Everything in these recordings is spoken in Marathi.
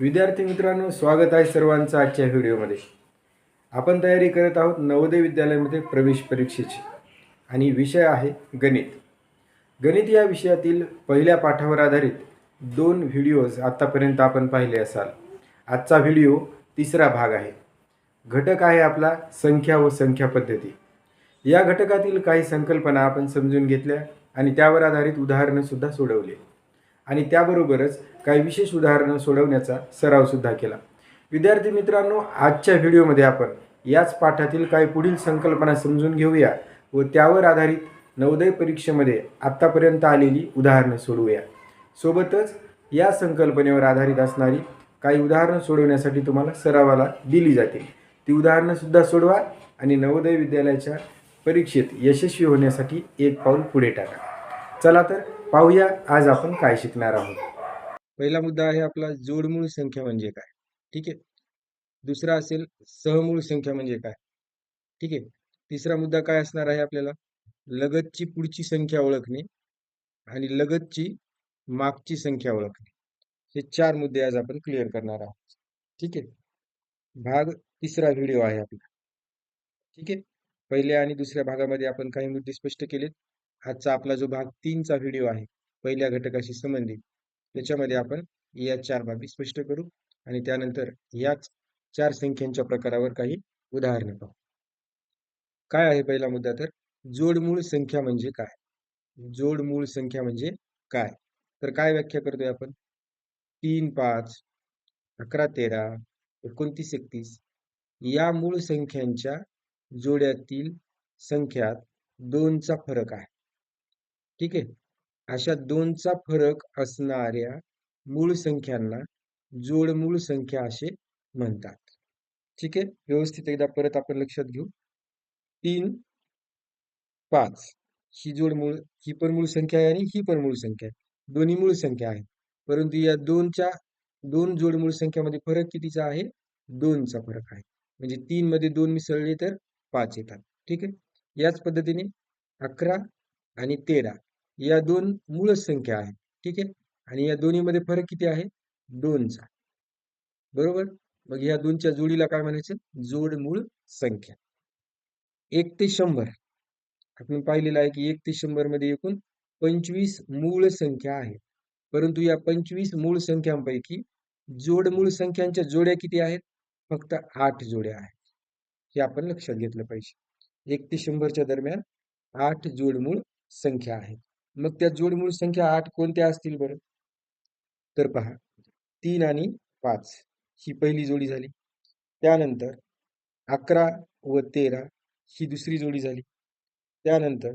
विद्यार्थी मित्रांनो स्वागत आहे सर्वांचं आजच्या व्हिडिओमध्ये. आपण तयारी करत आहोत नवोदय विद्यालयामध्ये प्रवेश परीक्षेची. आणि विषय आहे गणित. गणित या विषयातील पहिल्या पाठावर आधारित दोन व्हिडिओज आत्तापर्यंत आपण पाहिले असाल. आजचा व्हिडिओ तिसरा भाग आहे. घटक आहे आपला संख्या व संख्या पद्धती. या घटकातील काही संकल्पना आपण समजून घेतल्या आणि त्यावर आधारित उदाहरणंसुद्धा सोडवली. आणि त्याबरोबरच काही विशेष उदाहरणं सोडवण्याचा सरावसुद्धा केला. विद्यार्थी मित्रांनो आजच्या व्हिडिओमध्ये आपण याच पाठातील काही पुढील संकल्पना समजून घेऊया व त्यावर आधारित नवोदय परीक्षेमध्ये आत्तापर्यंत आलेली उदाहरणं सोडवूया. सोबतच या संकल्पनेवर आधारित असणारी काही उदाहरणं सोडवण्यासाठी तुम्हाला सरावाला दिली जातील. ती उदाहरणंसुद्धा सोडवा आणि नवोदय विद्यालयाच्या परीक्षेत यशस्वी होण्यासाठी एक पाऊल पुढे टाका. चला तर पाहूया आज आपण काय शिकणार आहोत. पहिला मुद्दा आहे आपला जोडमूळ संख्या म्हणजे काय? ठीक आहे? दुसरा असेल सहमूळ संख्या म्हणजे काय? ठीक आहे? तिसरा मुद्दा काय असणार आहे आपल्याला? लगतची पुढची संख्या ओळखणे आणि लगतची मागची संख्या ओळखणे. हे चार मुद्दे आज आपण क्लिअर करणार आहोत. ठीक आहे? भाग तिसरा व्हिडिओ आहे आपला. ठीक आहे? पहिल्या आणि दुसऱ्या भागामध्ये आपण काही मुद्दे स्पष्ट केलेत. आजचा आपला जो भाग तीनचा व्हिडिओ आहे पहिल्या घटकाशी संबंधित. त्याच्यामध्ये आपण या चार बाबी स्पष्ट करू आणि त्यानंतर याच चार संख्यांच्या प्रकारावर काही उदाहरणे पाहू. काय आहे पहिला मुद्दा तर? जोडमूळ संख्या म्हणजे काय? जोडमूळ संख्या म्हणजे काय? तर काय व्याख्या करतोय आपण? तीन पाच अकरा तेरा एकोणतीस एकतीस. या मूळ संख्यांच्या जोड्यातील संख्यात दोनचा फरक आहे. ठीक आहे? अशा दोनचा फरक असणाऱ्या मूळ संख्यांना जोडमूळ संख्या असे म्हणतात. ठीक आहे? व्यवस्थित एकदा परत आपण लक्षात घेऊ. तीन पाच. ही जोडमूळ ही पण मूळ संख्या आहे आणि ही पण मूळ संख्या आहे. दोन्ही मूळ संख्या आहे परंतु या दोनच्या दोन जोडमूळ संख्यामध्ये फरक कितीचा आहे? दोनचा फरक आहे. म्हणजे तीन मध्ये दोन मिसळले तर पाच येतात. ठीक आहे? याच पद्धतीने अकरा आणि तेरा. या दोन मूळ संख्या आहेत. ठीक आहे? आणि या दोन्हीमध्ये फरक किती आहे? दोनचा. बरोबर? मग या दोनच्या जोडीला काय म्हणायचं? जोड मूळ संख्या. एक ते शंभर. आपण पाहिलेलं आहे की एक ते शंभरमध्ये एकूण पंचवीस मूळ संख्या आहेत परंतु या पंचवीस मूळ संख्यांपैकी जोड मूळ संख्यांच्या जोड्या किती आहेत? फक्त आठ जोड्या आहेत. हे आपण लक्षात घेतलं पाहिजे. एक ते शंभरच्या दरम्यान आठ जोडमूळ संख्या आहेत मग त्या जोडमूळ संख्या आठ कोणत्या असतील बरं? तर पहा तीन आणि पाच ही पहिली जोडी झाली. त्यानंतर अकरा व तेरा ही दुसरी जोडी झाली. त्यानंतर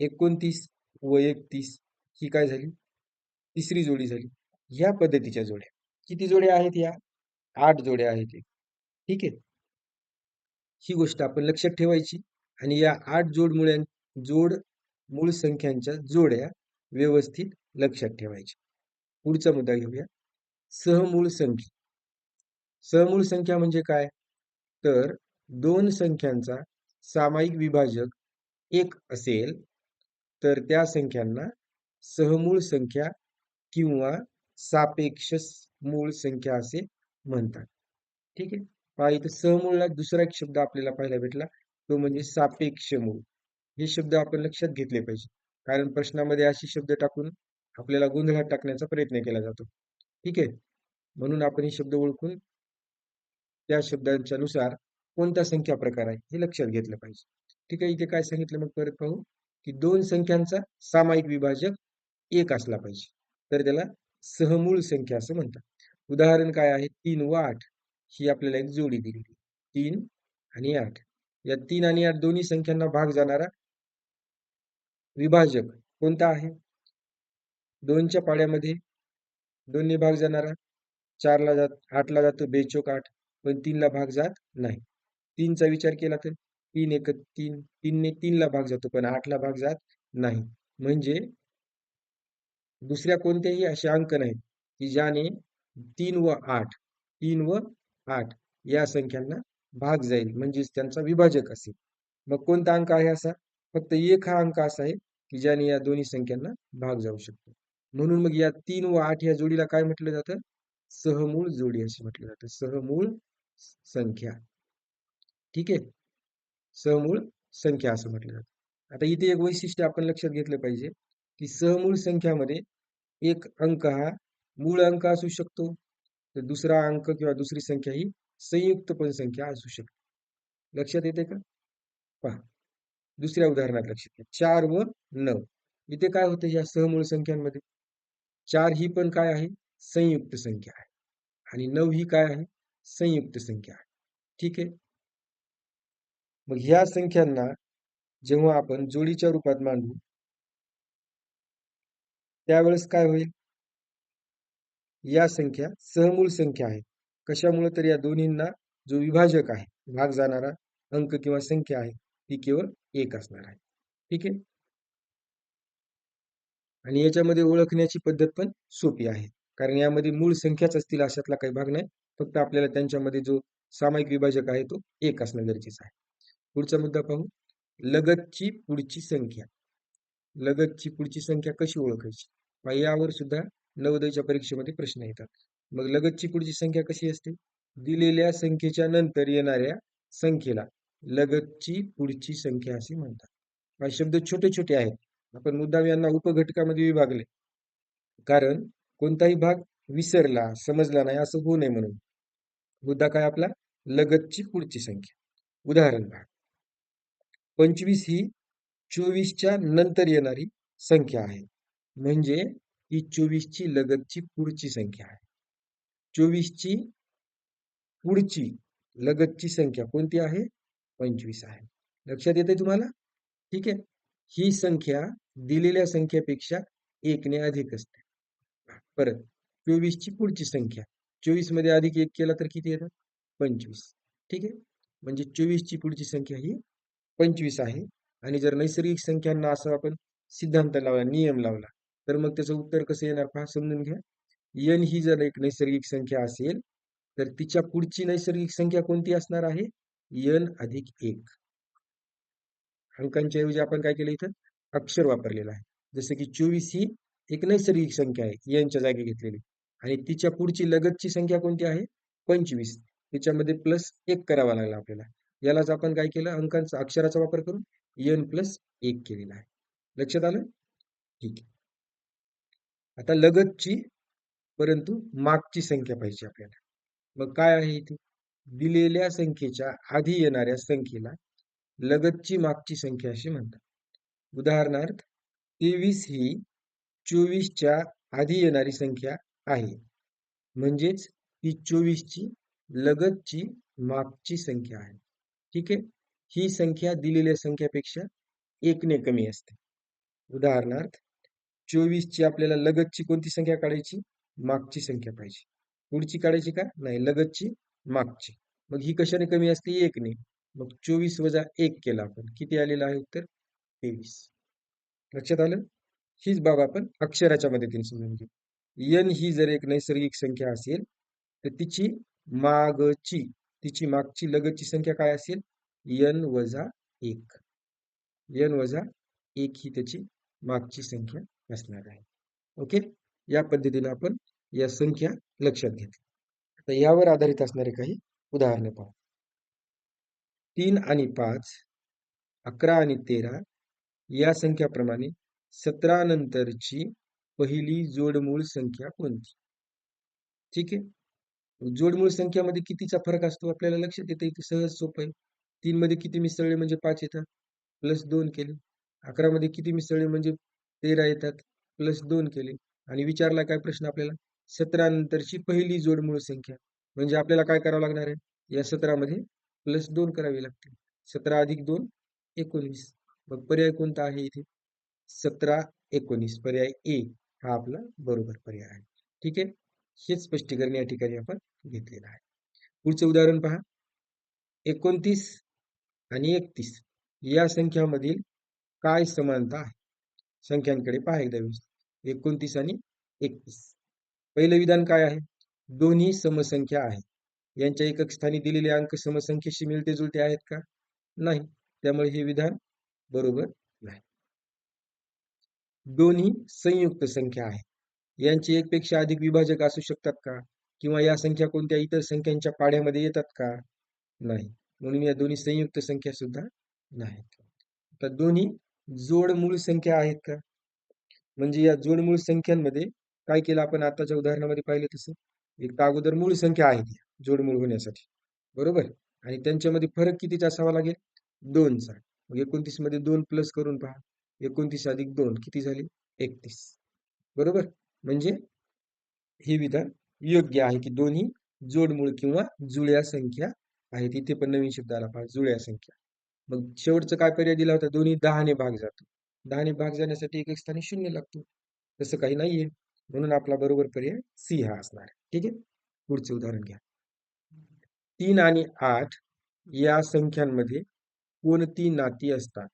एकोणतीस व एकतीस ही काय झाली? तिसरी जोडी झाली. ह्या पद्धतीच्या जोड्या. किती जोड्या आहेत या? आठ जोड्या आहेत ठीक आहे? ही गोष्ट आपण लक्षात ठेवायची आणि या आठ जोडमुळ्यां जोड मूळ संख्यांच्या जोड्या व्यवस्थित लक्षात ठेवायच्या. पुढचा मुद्दा घेऊया. सहमूळ संख्या. सहमूळ संख्या म्हणजे काय? तर दोन संख्यांचा सामायिक विभाजक एक असेल तर त्या संख्यांना सहमूळ संख्या किंवा सापेक्ष मूळ संख्या असे म्हणतात. ठीक आहे? पहा इथं सहमूळला दुसरा एक शब्द आपल्याला पाहायला भेटला. तो म्हणजे सापेक्ष मूळ. हे शब्द आपण लक्षात घेतले पाहिजे. कारण प्रश्नामध्ये असे शब्द टाकून आपल्याला गोंधळात टाकण्याचा प्रयत्न केला जातो. ठीक आहे? म्हणून आपण हे शब्द ओळखून त्या शब्दांच्या नुसार कोणता संख्या प्रकार आहे हे लक्षात घेतलं पाहिजे. ठीक आहे? इथे काय सांगितलं मग परत पाहू. की दोन संख्यांचा सामायिक विभाजक एक असला पाहिजे. तर त्याला सहमूळ संख्या असं म्हणतात. उदाहरण काय आहे? तीन व आठ. ही आपल्याला एक जोडी दिलेली तीन आणि आठ. या तीन आणि आठ दोन्ही संख्यांना भाग जाणारा विभाजक कोणता आहे? दोनच्या पाड्यामध्ये दोन्ही भाग जाणारा. चारला जात आठला जातो बेचोक आठ पण तीनला भाग जात नाही. तीनचा विचार केला तर तीन एक तीन तीनने तीनला भाग जातो पण आठला भाग जात नाही. म्हणजे दुसऱ्या कोणत्याही असे अंक नाहीत की ज्याने तीन व आठ तीन व आठ या संख्यांना भाग जाईल. म्हणजेच त्यांचा विभाजक असेल. मग कोणता अंक आहे असा? फक्त एक हा अंक असा आहे की ज्याने या दोन्ही संख्यांना भाग जाऊ शकतो. म्हणून मग या तीन व आठ या जोडीला काय म्हटलं जातं? सहमूळ जोडी असे म्हटलं जातं. सहमूळ संख्या. ठीक आहे? सहमूळ संख्या असं म्हटलं जातं. आता इथे एक वैशिष्ट्य आपण लक्षात घेतलं पाहिजे की सहमूळ संख्यामध्ये एक अंक हा मूळ अंक असू शकतो तर दुसरा अंक किंवा दुसरी संख्या ही संयुक्त पण संख्या असू शकते. लक्षात येते का? पहा. दुसऱ्या उदाहरणात लक्षात घ्या चार व नऊ. इथे काय होतं या सहमूळ संख्यांमध्ये? चार ही पण काय आहे? संयुक्त संख्या आहे. आणि नऊ ही काय आहे? संयुक्त संख्या आहे. ठीक आहे? मग ह्या संख्यांना जेव्हा आपण जोडीच्या रूपात मांडू त्यावेळेस काय होईल? या संख्या सहमूळ संख्या आहे. कशामुळे तर या दोन्हींना जो विभाजक आहे भाग जाणारा अंक किंवा संख्या आहे ती केवळ एक असणार आहे. ठीक आहे? आणि याच्यामध्ये ओळखण्याची पद्धत पण सोपी आहे. कारण यामध्ये मूळ संख्याच असतील अशातला काही भाग नाही. फक्त आपल्याला त्यांच्यामध्ये जो सामायिक विभाजक आहे तो एक असणं गरजेचं आहे. पुढचा मुद्दा पाहू. लगतची पुढची संख्या. लगतची पुढची संख्या कशी ओळखायची? यावर सुद्धा नवोदयच्या परीक्षेमध्ये प्रश्न येतात. मग लगतची पुढची संख्या कशी असते? दिलेल्या संख्येच्या नंतर येणाऱ्या संख्येला लगतची पुढची संख्या असे म्हणतात. हा शब्द छोटे छोटे आहेत. आपण मुद्दाम यांना उपघटकामध्ये विभागले. कारण कोणताही भाग विसरला समजला नाही असं होऊ नये म्हणून. मुद्दा काय आपला? लगतची पुढची संख्या. उदाहरण भाग पंचवीस ही चोवीसच्या नंतर येणारी संख्या आहे. म्हणजे ही चोवीसची लगतची पुढची संख्या आहे. चोवीसची पुढची लगतची संख्या कोणती आहे? पंचवीस आहे. लक्षात येते तुम्हाला? ठीक आहे. ही संख्या दिलेल्या संख्येपेक्षा एकने अधिक असते. परत चोवीसची पुढची संख्या. चोवीसमध्ये अधिक एक केला तर किती येतात पंचवीस. ठीक आहे? म्हणजे चोवीसची पुढची संख्या ही पंचवीस आहे. आणि जर नैसर्गिक संख्यांना असं आपण सिद्धांत लावला नियम लावला तर मग त्याचं उत्तर कसं येणार पहा? समजून घ्या. एन ही जर एक नैसर्गिक संख्या असेल तर तिच्या पुढची नैसर्गिक संख्या कोणती असणार आहे? एन अधिक एक. अंकांच्या ऐवजी आपण काय केलं इथं? अक्षर वापरलेलं आहे. जसं की चोवीस ही एक नैसर्गिक संख्या आहे यांच्या जागी घेतलेली. आणि तिच्या पुढची लगतची संख्या कोणती आहे? पंचवीस. त्याच्यामध्ये प्लस एक करावा लागला आपल्याला. यालाच आपण काय केलं? अंकांचा अक्षराचा वापर करून एन प्लस एक केलेला आहे. लक्षात आलं? ठीक आहे. आता लगतची परंतु मागची संख्या पाहिजे आपल्याला. मग काय आहे इथे? दिलेल्या संख्येच्या आधी येणाऱ्या संख्येला लगतची मागची संख्या अशी म्हणतात. उदाहरणार्थ तेवीस ही चोवीसच्या आधी येणारी संख्या आहे. म्हणजेच ती चोवीसची लगतची मागची संख्या आहे. ठीक आहे? ही संख्या दिलेल्या संख्यापेक्षा एकने कमी असते. उदाहरणार्थ चोवीसची आपल्याला लगतची कोणती संख्या काढायची? मागची संख्या पाहिजे. पुढची काढायची का? नाही लगतची मागची. मग ही कशाने कमी असते एकने मग चोवीस वजा एक केला आपण. किती आलेलं आहे उत्तर? तेवीस. लक्षात आलं? हीच बाब आपण अक्षराच्या मदतीने समजून घेऊ. यन ही जर एक नैसर्गिक संख्या असेल तर तिची मागची तिची मागची लगतची संख्या काय असेल? यन वजा एक. यन वजा एक ही त्याची मागची संख्या असणार आहे. ओके? या पद्धतीने आपण या संख्या लक्षात घेतल्या. तर यावर आधारित असणारे काही उदाहरणे पाहू. तीन आणि पाच अकरा आणि तेरा या संख्याप्रमाणे सतरा नंतरची पहिली जोडमूळ संख्या कोणती? ठीक आहे? जोडमूळ संख्यामध्ये कितीचा फरक असतो आपल्याला लक्षात येतं इथे सहज सोपं आहे. तीन मध्ये किती मिसळले म्हणजे पाच येतात? प्लस दोन केले. अकरा मध्ये किती मिसळले म्हणजे तेरा येतात? प्लस दोन केले. आणि विचारला काय प्रश्न आपल्याला? सतरा नंतरची पहिली जोडमूळ संख्या. म्हणजे आपल्याला काय करावं लागणार आहे? या सतरामध्ये प्लस दोन करावे लागतील. सतरा अधिक दोन एकोणीस. मग पर्याय कोणता आहे इथे? सतरा एकोणीस. पर्याय ए हा आपला बरोबर पर्याय आहे. ठीक आहे? हेच स्पष्टीकरण या ठिकाणी आपण घेतलेलं आहे. पुढचं उदाहरण पहा. एकोणतीस आणि एकतीस या संख्यामधील काय समानता आहे? संख्यांकडे पहा एकदा व्यवस्थित. एकोणतीस आणि एकतीस. पहिलं विधान काय आहे? दोन्ही समसंख्या आहे. यांच्या एकक स्थानी दिलेले अंक समसंख्येशी मिळते जुळते आहेत का? नाही. त्यामुळे हे विधान बरोबर नाही. दोन्ही संयुक्त संख्या आहे. यांचे एकपेक्षा अधिक विभाजक असू शकतात का? किंवा या संख्या कोणत्या इतर संख्यांच्या पाड्यामध्ये येतात का? नाही. म्हणून या दोन्ही संयुक्त संख्या सुद्धा नाहीत. तर दोन्ही जोडमूळ संख्या आहेत का? म्हणजे या जोडमूळ संख्यांमध्ये काय केलं आपण आताच्या उदाहरणामध्ये पाहिलं तसं? एक तर अगोदर मूळ संख्या आहे ती जोडमूळ होण्यासाठी. बरोबर? आणि त्यांच्यामध्ये फरक कितीचा असावा लागेल? दोनचा. मग एकोणतीसमध्ये दोन प्लस करून पहा. एकोणतीस अधिक दोन किती झाले? एकतीस. बरोबर? म्हणजे हे विधान योग्य आहे की दोन्ही जोडमूळ किंवा जुळ्या संख्या आहेत. इथे पण नवीन शब्द आला पहा जुळ्या संख्या. मग शेवटचं काय पर्याय दिला होता? दोन्ही दहाने भाग जातो. दहाने भाग जाण्यासाठी एक एक स्थानी शून्य लागतो. तसं काही नाहीये. म्हणून आपला बरोबर पर्याय सी हा असणार. ठीक आहे? पुढचे उदाहरण घ्या. तीन आणि आठ या संख्यांमध्ये कोणती नाती असतात?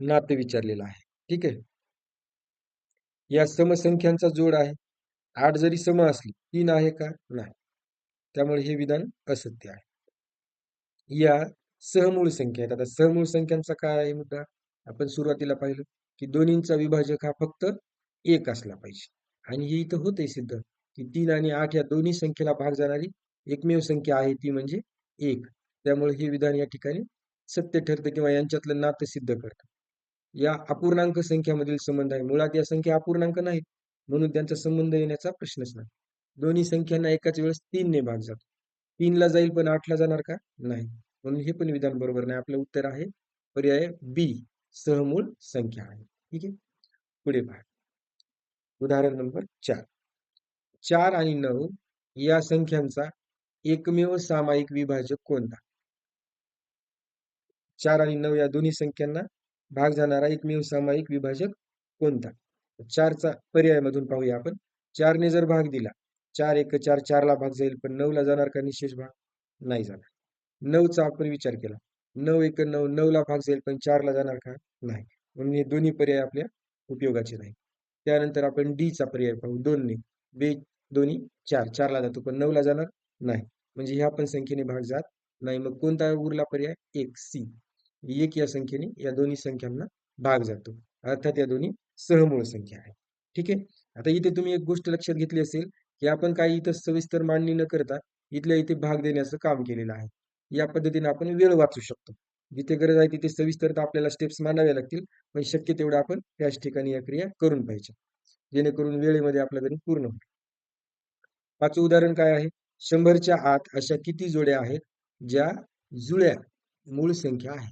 नातं विचारलेलं आहे. ठीक आहे? या समसंख्यांचा जोड आहे. आठ जरी सम असली तीन आहे का? नाही. त्यामुळे हे विधान असत्य आहे. या सहमूळ संख्या आहेत. आता सहमूळ संख्यांचा काय आहे मुद्दा आपण सुरुवातीला पाहिलं की दोन्हींचा विभाजक हा फक्त एक असला पाहिजे. आणि हे इथं होतंय सिद्ध की तीन आणि आठ या दोन्ही संख्येला भाग जाणारी एकमेव संख्या आहे ती म्हणजे एक. त्यामुळे हे विधान या ठिकाणी सत्य ठरतं किंवा यांच्यातलं नातं सिद्ध करतं. या अपूर्णांक संख्यामधील संबंध आहे. मुळात या संख्या अपूर्णांक नाहीत म्हणून त्यांचा संबंध येण्याचा प्रश्नच नाही. दोन्ही संख्यांना एकाच वेळेस तीनने भाग जातो. तीनला जाईल पण आठला जाणार का? नाही. म्हणून हे पण विधान बरोबर नाही. आपलं उत्तर आहे पर्याय बी. सहमूळ संख्या आहे. ठीक आहे? पुढे पहा. उदाहरण नंबर चार. चार आणि नऊ या संख्यांचा एकमेव सामायिक विभाजक कोणता? चार आणि नऊ या दोन्ही संख्यांना भाग जाणारा एकमेव सामायिक विभाजक कोणता? चारचा पर्याय मधून पाहूया आपण. चारने जर भाग दिला चार एक चार चारला भाग जाईल पण नऊला जाणार का निशेष भाग? नाही जाणार. नऊचा आपण विचार केला. नऊ एक नऊ नऊला भाग जाईल पण चारला जाणार का? नाही. म्हणून हे दोन्ही पर्याय आपल्या उपयोगाचे नाही त्यानंतर आपण डी चा पर्याय पाहू. दोनने बे दोन्ही. चार. चारला जातो पण नऊला जाणार नाही. म्हणजे ह्या पण संख्येने भाग जात नाही. मग कोणता उरला पर्याय? एक. सी एक या संख्येने या दोन्ही संख्यांना भाग जातो. अर्थात या दोन्ही सहमूळ संख्या आहे. ठीक आहे? आता इथे तुम्ही एक गोष्ट लक्षात घेतली असेल की आपण काही इथं सविस्तर मांडणी न करता इथल्या इथे भाग देण्याचं काम केलेलं आहे. या पद्धतीने आपण वेळ वाचू शकतो. जिथे गरज आहे तिथे सविस्तर तर आपल्याला स्टेप्स मांडाव्या लागतील. पण शक्य तेवढं आपण त्याच ठिकाणी या क्रिया करून पाहिजे जेणेकरून वेळेमध्ये आपलं गणित पूर्ण होईल. पाचवं उदाहरण काय आहे? शंभरच्या आत अशा किती जोड्या आहेत ज्या जुळ्या मूळ संख्या आहे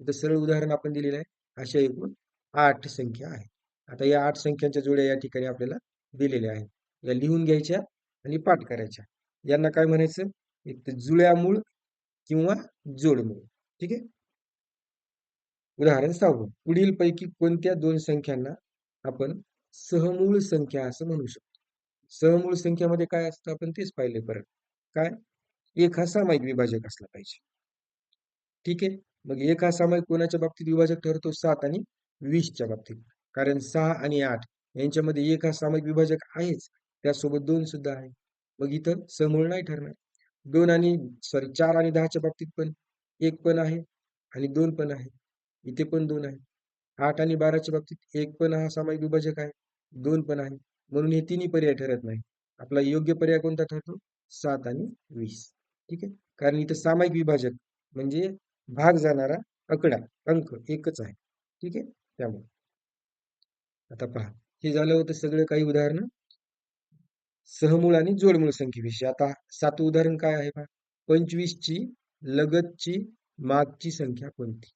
इथं सरळ उदाहरण आपण दिलेलं आहे. अशा एकूण आठ संख्या आहे आता या आठ संख्यांच्या जोड्या या ठिकाणी आपल्याला दिलेल्या आहेत. या लिहून घ्यायच्या आणि पाठ करायच्या. यांना काय म्हणायचं? एक तर जुळ्या मूळ किंवा जोडमूळ ठीक आहे? उदाहरण सहावं पुढील पैकी कोणत्या दोन संख्यांना आपण सहमूळ संख्या असं म्हणू शकतो? सहमूळ संख्यामध्ये काय असतं आपण तेच पाहिले परत काय? एक हा सामायिक विभाजक असला पाहिजे. ठीक आहे? मग एक हा सामायिक कोणाच्या बाबतीत विभाजक ठरतो? सात आणि वीसच्या बाबतीत. कारण सहा आणि आठ यांच्यामध्ये एक हा सामायिक विभाजक आहेच. त्यासोबत दोन सुद्धा आहे. मग इथं समूळ नाही ठरणार. दोन आणि सॉरी चार आणि दहाच्या बाबतीत पण एक पण आहे आणि दोन पण आहे. इथे पण दोन आहे. आठ आणि बाराच्या बाबतीत एक पण हा सामायिक विभाजक आहे दोन पण आहे. म्हणून हे तिन्ही पर्याय ठरत नाही आपला योग्य पर्याय कोणता ठरतो? सात आणि वीस. ठीक आहे? कारण इथं सामायिक विभाजक म्हणजे भाग जाणारा आकडा अंक एकच आहे. ठीक आहे? त्यामुळे. आता पहा. हे झालं होतं सगळं काही उदाहरणं. सहमूळ आणि जोडमूळ संख्येविषयी. आता सातवं उदाहरण काय आहे पहा? पंचवीसची लगतची मागची संख्या कोणती?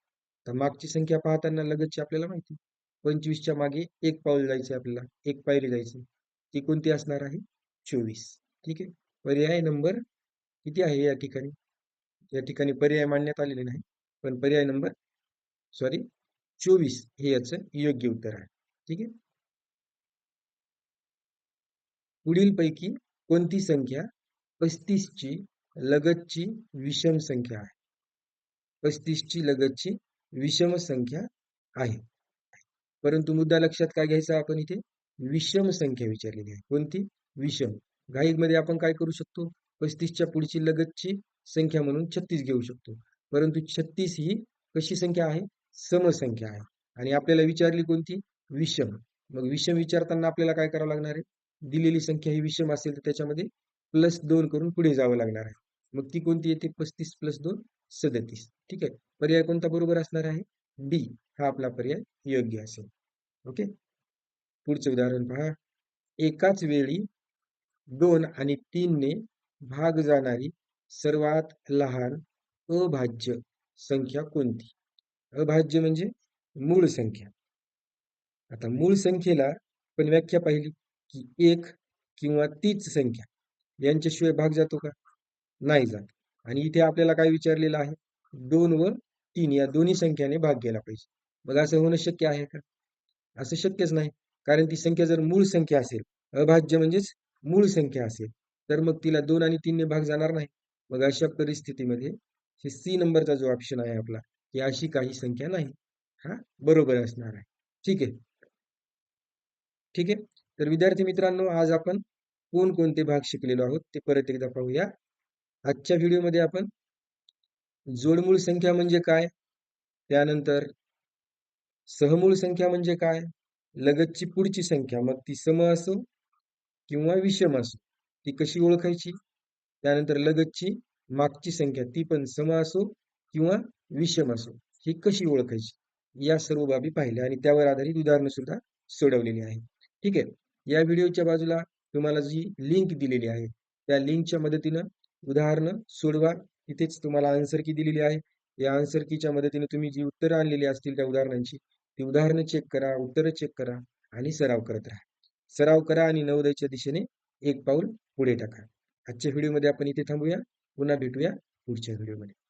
तर मागची संख्या पाहताना लगतची आपल्याला माहिती पंचवीसच्या मागे एक पाऊल जायचे आपल्याला एक पायरी जायची ती कोणती असणार आहे? चोवीस. ठीक आहे? पर्याय नंबर किती आहे या ठिकाणी? या ठिकाणी पर्याय मांडण्यात आलेले नाही. पण पर्याय नंबर सॉरी चोवीस हे याचं योग्य उत्तर आहे. ठीक आहे? पुढील पैकी कोणती संख्या पस्तीसची लगतची विषम संख्या आहे. पस्तीसची लगतची विषम संख्या आहे. परंतु मुद्दा लक्षात काय घ्यायचा आपण इथे? विषम संख्या विचारलेली आहे. कोणती? विषम. घाईमध्ये आपण काय करू शकतो? पस्तीसच्या पुढची लगतची संख्या म्हणून छत्तीस घेऊ शकतो. परंतु छत्तीस ही कशी संख्या आहे? समसंख्या आहे. आणि आपल्याला विचारली कोणती? विषम. मग विषम विचारताना आपल्याला काय करावं लागणार आहे? दिलेली संख्या ही विषम असेल तर त्याच्यामध्ये प्लस दोन करून पुढे जावं लागणार आहे. मग ती कोणती येते? पस्तीस प्लस दोन सदतीस. ठीक आहे? पर्याय कोणता बरोबर असणार आहे? डी हा आपला पर्याय योग्य असेल. ओके? पुढचं उदाहरण पहा. एकाच वेळी दोन आणि तीनने भाग जाणारी सर्वात लहान अभाज्य संख्या कोणती? अभाज्य म्हणजे मूळ संख्या. आता मूळ संख्येला पण व्याख्या पाहिली की एक किंवा तीच संख्या. यांच्याशिवाय भाग जातो का? नाही जात. आणि इथे आपल्याला काय विचारलेलं आहे? दोन व तीन या दोन्ही संख्याने भाग गेला पाहिजे. मग असं होणं शक्य आहे का? असं शक्यच नाही. कारण ती संख्या जर मूळ संख्या असेल अभाज्य म्हणजेच मूळ संख्या असेल तर मग तिला दोन आणि तीनने भाग जाणार नाही. मग अशा परिस्थितीमध्ये हे सी नंबरचा जो ऑप्शन आहे आपला ही अशी काही संख्या नाही. हा बरोबर असणार आहे. ठीक आहे? ठीक आहे? तर विद्यार्थी मित्रांनो आज आपण कोणकोणते भाग शिकलेलो आहोत ते परत एकदा पाहूया. आजच्या व्हिडिओमध्ये आपण जोडमूळ संख्या म्हणजे काय? त्यानंतर सहमूळ संख्या म्हणजे काय? लगतची पुढची संख्या मग ती सम असो किंवा विषम असो ती कशी ओळखायची? त्यानंतर लगतची मागची संख्या ती पण सम असो किंवा विषम असो ही कशी ओळखायची? या सर्व बाबी पाहिल्या आणि त्यावर आधारित उदाहरणं सुद्धा सोडवलेली आहे. ठीक आहे या व्हिडिओच्या बाजूला तुम्हाला जी लिंक दिलेली आहे त्या लिंकच्या मदतीनं उदाहरणं सोडवा. इथेच तुम्हाला आन्सर की दिलेली आहे. या आन्सर कीच्या मदतीने तुम्ही जी उत्तरं आणलेली असतील त्या उदाहरणांची ती उदाहरणं चेक करा उत्तरं चेक करा आणि सराव करत राहा. सराव करा आणि नवोदयच्या दिशेने एक पाऊल पुढे टाका. आजच्या व्हिडिओमध्ये आपण इथे थांबूया. पुन्हा भेटूया पुढच्या व्हिडिओमध्ये